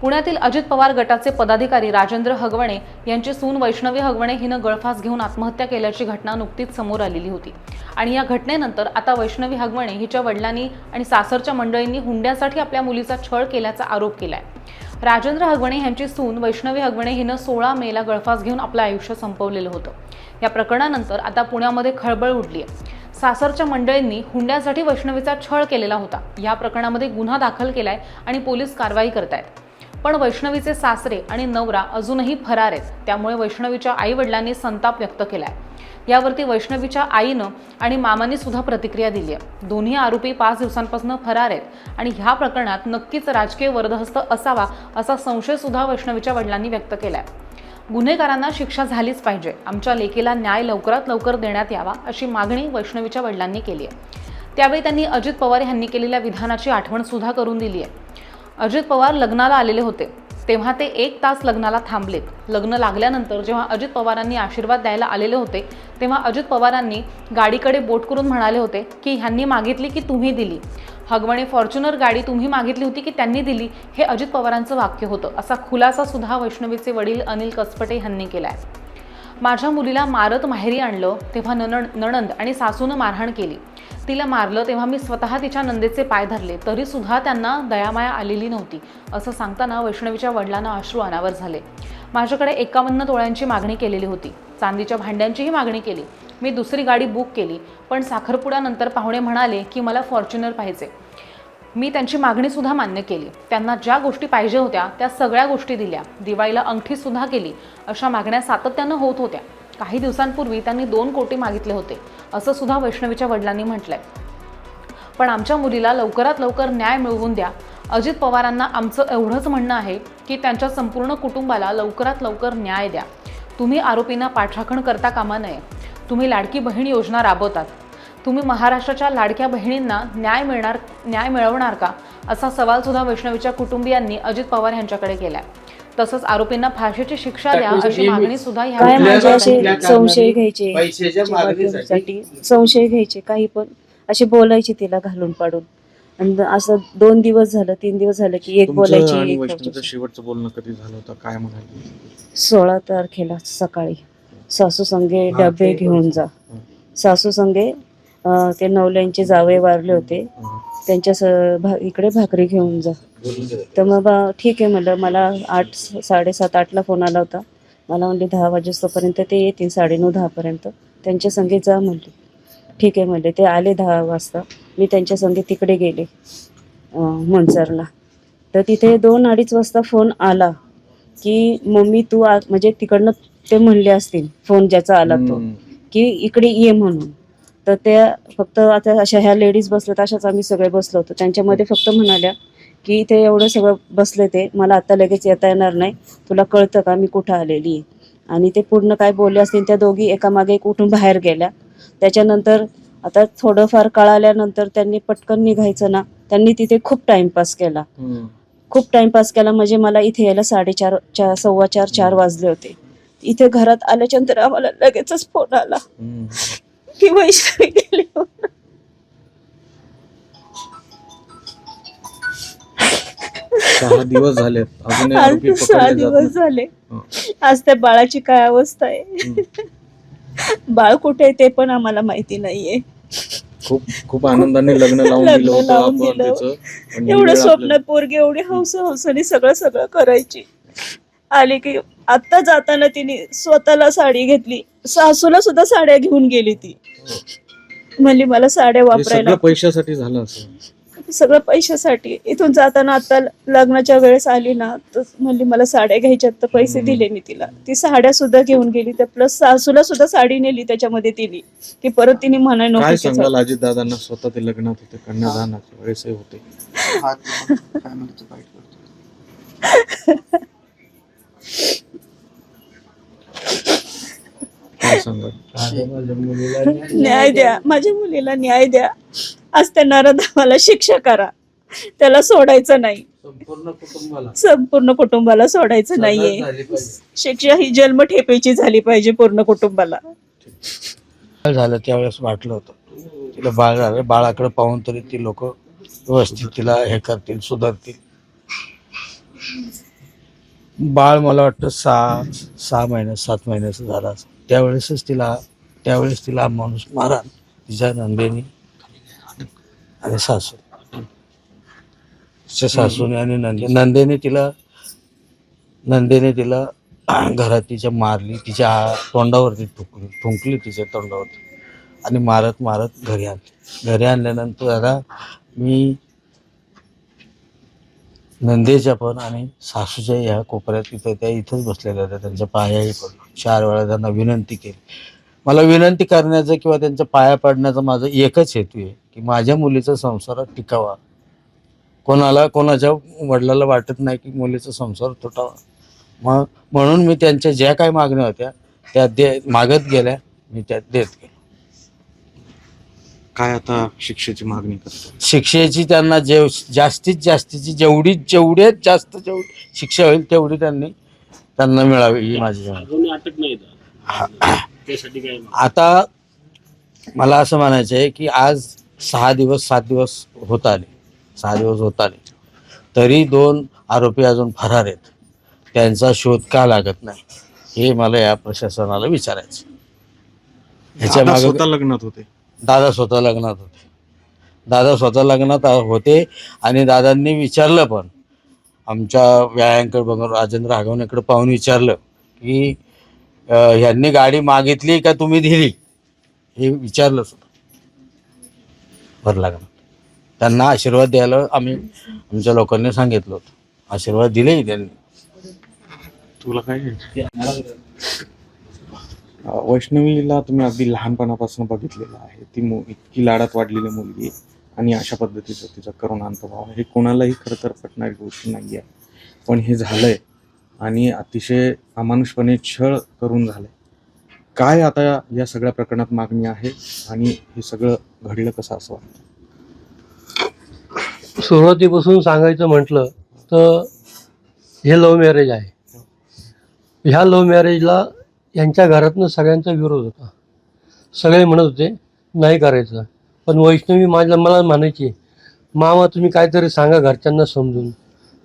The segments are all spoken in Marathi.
पुण्यातील अजित पवार गटाचे पदाधिकारी राजेंद्र हगवणे यांची सून वैष्णवी हगवणे हिनं गळफास घेऊन आत्महत्या केल्याची घटना नुकतीच समोर आलेली होती. आणि या घटनेनंतर आता वैष्णवी हगवणे हिच्या वडिलांनी आणि सासरच्या मंडळींनी हुंड्यासाठी आपल्या मुलीचा छळ केल्याचा आरोप केलाय. राजेंद्र हगवणे यांची सून वैष्णवी हगवणे हिनं सोळा मेला गळफास घेऊन आपलं आयुष्य संपवलेलं होतं. या प्रकरणानंतर आता पुण्यामध्ये खळबळ उडली आहे सासरच्या मंडळींनी हुंड्यासाठी वैष्णवीचा छळ केलेला होता. या प्रकरणामध्ये गुन्हा दाखल केलाय आणि पोलीस कारवाई करतायत. पण वैष्णवीचे सासरे आणि नवरा अजूनही फरार आहेत. त्यामुळे वैष्णवीच्या आई वडिलांनी संताप व्यक्त केलाय. यावरती वैष्णवीच्या आईनं आणि मामांनी सुद्धा प्रतिक्रिया दिली आहे दोन्ही आरोपी पाच दिवसांपासून फरार आहेत आणि ह्या प्रकरणात नक्कीच राजकीय वरदहस्त असावा असा संशय सुद्धा वैष्णवीच्या वडिलांनी व्यक्त केलाय. गुन्हेगारांना शिक्षा झालीच पाहिजे. आमच्या लेकीला न्याय लवकरात लवकर देण्यात यावा अशी मागणी वैष्णवीच्या वडिलांनी केली आहे त्यावेळी त्यांनी अजित पवार यांनी केलेल्या विधानाची आठवण सुद्धा करून दिली आहे अजित पवार लग्नाला आलेले होते. तेव्हा ते एक तास लग्नाला थांबलेत लग्न लागल्यानंतर जेव्हा अजित पवारांनी आशीर्वाद द्यायला आलेले होते तेव्हा अजित पवारांनी गाडीकडे बोट करून म्हणाले होते की ह्यांनी मागितली की तुम्ही दिली. हगवणे फॉर्च्युनर गाडी तुम्ही मागितली होती की त्यांनी दिली हे अजित पवारांचं वाक्य होतं. असा खुलासा सुद्धा वैष्णवीचे वडील अनिल कसपटे यांनी आहे माझ्या मुलीला मारत माहेरी आणलं तेव्हा ननंद नणंद आणि सासूनं मारहाण केली. तिला मारलं तेव्हा मी स्वतः तिच्या नंदेचे पाय धरले तरीसुद्धा त्यांना दयामाया आलेली नव्हती असं सांगताना वैष्णवीच्या वडिलांना अश्रू अनावर झाले. माझ्याकडे एकावन्न तोळ्यांची मागणी केलेली होती. चांदीच्या भांड्यांचीही मागणी केली. मी दुसरी गाडी बुक केली पण साखरपुड्यानंतर पाहुणे म्हणाले की मला फॉर्च्युनर पाहिजे. मी त्यांची मागणीसुद्धा मान्य केली. त्यांना ज्या गोष्टी पाहिजे होत्या त्या सगळ्या गोष्टी दिल्या. दिवाळीला अंगठीसुद्धा केली. अशा मागण्या सातत्यानं होत होत्या. काही दिवसांपूर्वी त्यांनी दोन कोटी मागितले होते असं सुद्धा वैष्णवीच्या वडिलांनी म्हटलंय. पण आमच्या मुलीला लवकरात लवकर न्याय मिळवून द्या. अजित पवारांना आमचं एवढंच म्हणणं आहे की त्यांच्या संपूर्ण कुटुंबाला लवकरात लवकर न्याय द्या. तुम्ही आरोपींना पाठराखण करता कामा नये. तुम्ही लाडकी बहीण योजना राबवतात. तुम्ही महाराष्ट्राच्या लाडक्या बहिणींना न्याय मिळणार न्याय मिळवणार का? असा सवाल सुद्धा वैष्णवीच्या कुटुंबियांनी अजित पवार यांच्याकडे केलाय. तसंच आरोपींना फाशीची शिक्षा द्या अशी मागणी सुद्धा कुठल्या संशय घ्यायचे? पैशाच्या मागणीसाठी. साठी संशय घ्यायचे काही पण. असे बोलायचे तिला घालून पाडून. आणि असं दोन दिवस झालं तीन दिवस झालं की एक बोलायची. शेवटचं बोलणं कधी झालं होतं? काय म्हणाले? सोळा तारखेला सकाळी. सासू संगे हा, डबे घेऊन जा. सासू संगे अं, ते नवल्यांचे जावे वारले होते. त्यांच्या स- भा- इकडे भाकरी घेऊन जा. तर मग बा ठीक आहे म्हणलं. मला आठ साडेसात आठला फोन आला होता. मला म्हणले दहा वाजेपर्यंत ते येतील साडेनऊ दहापर्यंत त्यांच्या संगे जा म्हणले. ठीक आहे म्हणले. ते आले दहा वाजता. मी त्यांच्या संगे तिकडे गेले अं, मनसरला. तर तिथे दोन अडीच वाजता फोन आला की मम्मी तू आ म्हणजे तिकडनं ते म्हणले असतील फोन ज्याचा आला तो की इकडे ये म्हणून. तर त्या फक्त आता अशा ह्या लेडीज बसल्यात अशाच आम्ही सगळे बसलो होतो. त्यांच्यामध्ये फक्त म्हणाल्या की इथे एवढं सगळं बसले ते मला आता लगेच येता येणार नाही. तुला कळतं का मी कुठं आलेली आहे? आणि ते पूर्ण काय बोलले असतील त्या दोघी एकामागे एक उठून बाहेर गेल्या. त्याच्यानंतर आता थोडंफार कळाल्यानंतर त्यांनी पटकन निघायचं ना त्यांनी तिथे खूप टाइमपास केला. खूप टाइमपास केला म्हणजे मला इथे यायला साडेचार चार सव्वा चार चार वाजले होते. इथे घरात आल्याच्यानंतर आम्हाला लगेचच फोन आला. की वैष्णवी गेली. सहा दिवस झालेत अजूनही आज सहा पकडले जात दिवस झाले. हं. आज त्या बाळाची काय अवस्था आहे? हं. बाळ कुठे आहे ते पण आम्हाला माहिती नाहीये. खूप खूप आनंदाने लग्न लावून लग्न दिलं होतं लावून आपण दिलं. त्याचं. पण ही एवढं वेळ स्वप्न आपल्याला- पोरगी एवढी हौस हौसाने सगळं सगळं करायची. आली की आता जाताना तिने स्वतःला साडी घेतली. सासूला सुद्धा साड्या घेऊन गेली ती. म्हणली मला साड्या हे वापरायला सगळं पैशासाठी झालं असं. सगळं पैशासाठी. इथून जाताना आता लग्नाच्या वेळेस आली ना तर म्हणली मला साड्या घ्यायच्यात तर पैसे. दिले मी तिला. ती साड्या सुद्धा घेऊन गेली. तर प्लस सासूला सुद्धा साडी नेली त्याच्यामध्ये तिने. की परत तिने म्हणाय काय सांगाल अजित दादांना स्वतः ते लग्नात होते कन्यादानाच्या वेळेसही होते. काय सांगाल न्याय द्या. माझ्या मुलीला न्याय द्या. आज त्या नरधामाला शिक्षा करा. त्याला सोडायचं नाही. संपूर्ण कुटुंबाला. सोडायचं नाहीये. शिक्षा ही जन्म ठेपेची झाली पाहिजे पूर्ण कुटुंबाला. झालं त्यावेळेस वाटलं होतं? तिला बाळ झालं बाळाकडे पाहून तरी ती लोक व्यवस्थित तिला हे करतील सुधारतील. बाळ मला वाटतं सहा सहा महिन्यात सात महिन्याचं झालं असं. त्यावेळेसच तिला त्यावेळेस तिला माणूस मारा तिच्या नंदेनी आणि सासू. तिच्या सासूने आणि नंदे नंदेने तिला नंदेने तिला घरात तिच्या मारली तिच्या तोंडावरती ठुकली ठुंकली तिच्या तोंडावरती आणि मारत मारत घरी आणली. घरी आणल्यानंतर दादा मी नंदेच्या पण आणि सासूच्या ह्या कोपऱ्यात तिथं त्या इथंच बसलेल्या होत्या. त्यांच्या पायाही पण चार वेळा त्यांना विनंती केली. मला विनंती करण्याचं किंवा त्यांच्या पाया पाडण्याचा माझा एकच हेतू आहे की माझ्या मुलीचा संसार टिकावा. कोणाला कोणाच्या वडिलाला वाटत नाही की मुलीचा संसार तुटावा. मग म्हणून मी त्यांच्या ज्या काही मागण्या होत्या त्या दे मागत गेल्या मी त्या देत गेलो. काय आता शिक्षेची मागणी करतो? शिक्षेची त्यांना जे जास्तीत जास्तीची जेवढी जेवढ्यात जास्त जेवढी शिक्षा होईल तेवढी त्यांनी त्यांना मिळावी ही माझी विनंती. आता मला असं म्हणायचं आहे की आज सहा दिवस सात दिवस होत आले. सहा दिवस होत आले. तरी दोन आरोपी अजून फरार आहेत. त्यांचा शोध का लागत नाही? हे मला या प्रशासनाला विचारायचं ह्याच्या दादा मागे स्वतः लग्नात होते. दादा स्वतः लग्नात होते. दादा स्वतः लग्नात होते आणि दादांनी विचारलं पण. आमच्या व्यायांकडे बघून राजेंद्र आगवण्याकडे पाहून विचारलं की ह्यांनी गाडी मागितली का तुम्ही दिली? हे विचारलं सुद्धा भर लग्नात त्यांना आशीर्वाद द्यायला आम्ही आमच्या लोकांनी सांगितलं होतं. आशीर्वाद दिलेही त्यांनी. तुला काय वैष्णवीला तुम्ही अगदी लहानपणापासून बघितलेलं आहे. ती मु इतकी लाडात वाढलेली मुलगी आणि अशा पद्धतीचं तिचा करुण अंतभाव. हे कोणालाही खरं तर पटणारी गोष्ट नाही आहे पण हे झालं आहे आणि अतिशय अमानुषपणे छळ करून झालं आहे काय आता या सगळ्या प्रकरणात मागणी आहे आणि हे सगळं घडलं कसं असं वाटतं? सुरुवातीपासून सांगायचं म्हटलं तर हे लव्ह मॅरेज आहे. ह्या लव्ह मॅरेजला यांच्या घरातनं सगळ्यांचा विरोध होता. सगळे म्हणत होते नाही करायचं. पण वैष्णवी माझ्या मला म्हणायची मामा तुम्ही काहीतरी सांगा घरच्यांना समजून.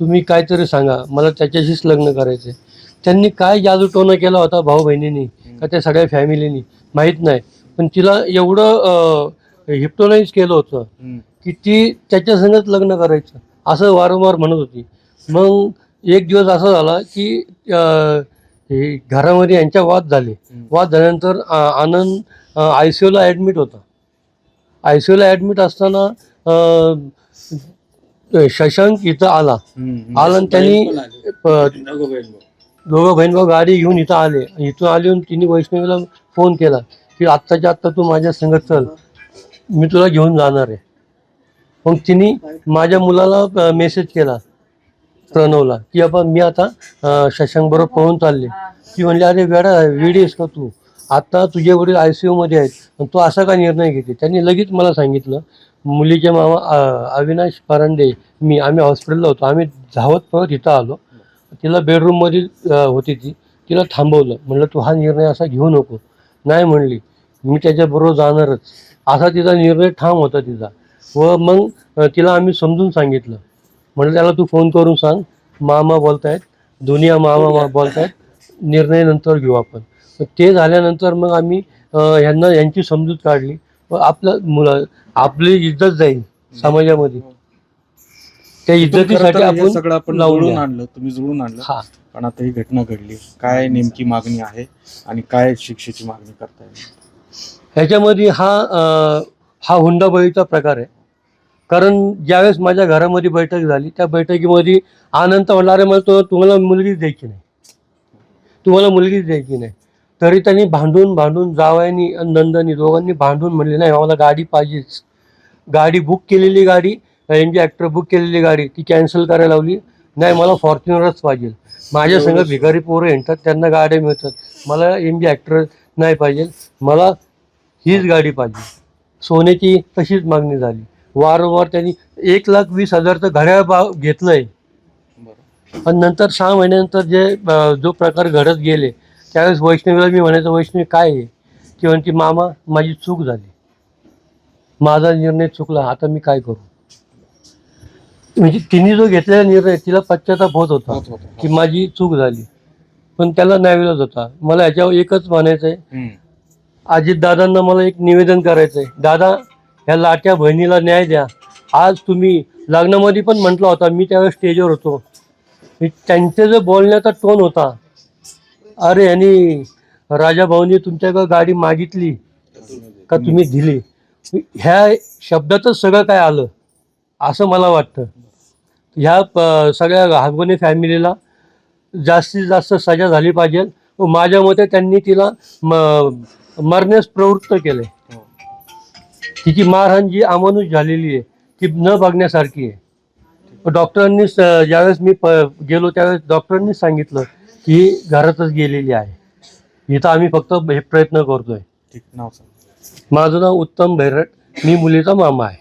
तुम्ही काहीतरी सांगा. मला त्याच्याशीच लग्न करायचं आहे त्यांनी काय जादूटोना केला होता भाऊ बहिणींनी का त्या सगळ्या फॅमिलीनी माहीत नाही. पण तिला एवढं हिप्टोनाईज केलं होतं की ती त्याच्या संगत लग्न करायचं. असं वारंवार म्हणत होती. मग एक दिवस असा झाला की हे घरामध्ये यांच्या वाद झाले. वाद झाल्यानंतर आनंद आय सी यूला ॲडमिट होता. आय सी यूला ॲडमिट असताना शशांक इथं आला. आला आणि त्यांनी दोघं बहीण भाऊ गाडी घेऊन इथं आले. इथून आले आणि तिने वैष्णवीला फोन केला की आत्ताच्या आत्ता तू माझ्या संगत चल. मी तुला घेऊन जाणार आहे. मग तिने माझ्या मुलाला मेसेज केला. प्रणवला की आपण मी आता शशांक बरोबर पळून चालले. ती म्हणली अरे वेडा वेडी आहेस का तू? आता तुझे वडील आय सी यूमध्ये आहेत. तू असा का निर्णय घेते? त्यांनी लगेच मला सांगितलं मुलीचे मामा अविनाश परांडे मी आम्ही हॉस्पिटलला होतो. आम्ही धावत पळत इथं आलो. तिला बेडरूममध्ये होती ती. तिला थांबवलं. म्हणलं तू हा निर्णय असा घेऊ नको. नाही म्हणली. मी त्याच्याबरोबर जाणारच. असा तिचा निर्णय ठाम होता तिचा. व मग तिला आम्ही समजून सांगितलं. म्हणलं त्याला तू फोन करून सांग मामा बोलतायत दुनिया मामा बोलतायत निर्णय नंतर घेऊ आपण. ते झाल्यानंतर मग आम्ही ह्यांना यांची समजूत काढली. व आपलं मुलं आपली इज्जत जाईल समाजामध्ये. त्या इथून खरं इज्जतीसाठी हे सगळं आपण आपण लावून जुळून. आणलं तुम्ही जुळून आणलं. हा. पण आता ही घटना घडली. काय नेमकी मागणी आहे आणि काय शिक्षेची मागणी करता येईल ह्याच्यामध्ये हा हा हुंडाबळीचा प्रकार आहे. कारण ज्यावेळेस माझ्या घरामध्ये बैठक झाली त्या बैठकीमध्ये आनंद म्हणला अरे मला तो तुम्हाला मुलगीच द्यायची नाही. तुम्हाला मुलगीच द्यायची नाही. तरी त्यांनी भांडून भांडून जावयानी आणि नंदनी दोघांनी भांडून म्हणले नाही आम्हाला गाडी पाहिजेच. गाडी बुक केलेली गाडी एम जी ॲक्टर बुक केलेली गाडी ती कॅन्सल करायला लावली. नाही मला फॉर्च्युनरच पाहिजे. माझ्या संग भिकारी पोरं येतात त्यांना गाड्या मिळतात. मला एम जी ॲक्टर नाही पाहिजे. मला हीच गाडी पाहिजे. सोन्याची तशीच मागणी झाली. वारंवार त्यांनी एक लाख वीस हजारचं घड्याळ भाव घेतलंय. पण नंतर सहा महिन्यानंतर जे जो प्रकार घडत गेले त्यावेळेस वैष्णवीला मी म्हणायचं वैष्णवी काय आहे? ती म्हणते मामा माझी चूक झाली. माझा निर्णय चुकला. आता मी काय करू? म्हणजे तिने जो घेतलेला निर्णय तिला पश्चाताप होत होता. की माझी चूक झाली. पण त्याला न्यायविलाच होता. मला याच्यावर एकच म्हणायचं आहे हम्म. अजित दादांना मला एक निवेदन करायचं आहे दादा ह्या लाट्या बहिणीला न्याय द्या. आज तुम्ही लग्नामध्ये पण म्हटला होता मी त्यावेळेस स्टेजवर होतो. मी त्यांचे जो बोलण्याचा टोन होता अरे यांनी राजा भाऊनी तुमच्याकडे गाडी मागितली का तुम्ही दिली? ह्या शब्दातच सगळं काय आलं? असं मला वाटतं. ह्या प- सगळ्या हागवणे फॅमिलीला जास्तीत जास्त सजा झाली पाहिजे व माझ्या मते त्यांनी तिला म मरण्यास प्रवृत्त केले. तिची मारहाण जी अमानुष झालेली आहे ती न बघण्यासारखी आहे. डॉक्टरांनी ज्यावेळेस मी प गेलो त्यावेळेस डॉक्टरांनी सांगितलं की घरातच गेलेली आहे. इथं आम्ही फक्त हे प्रयत्न करतोय. माझं नाव उत्तम भैरट मी मुलीचा मामा आहे.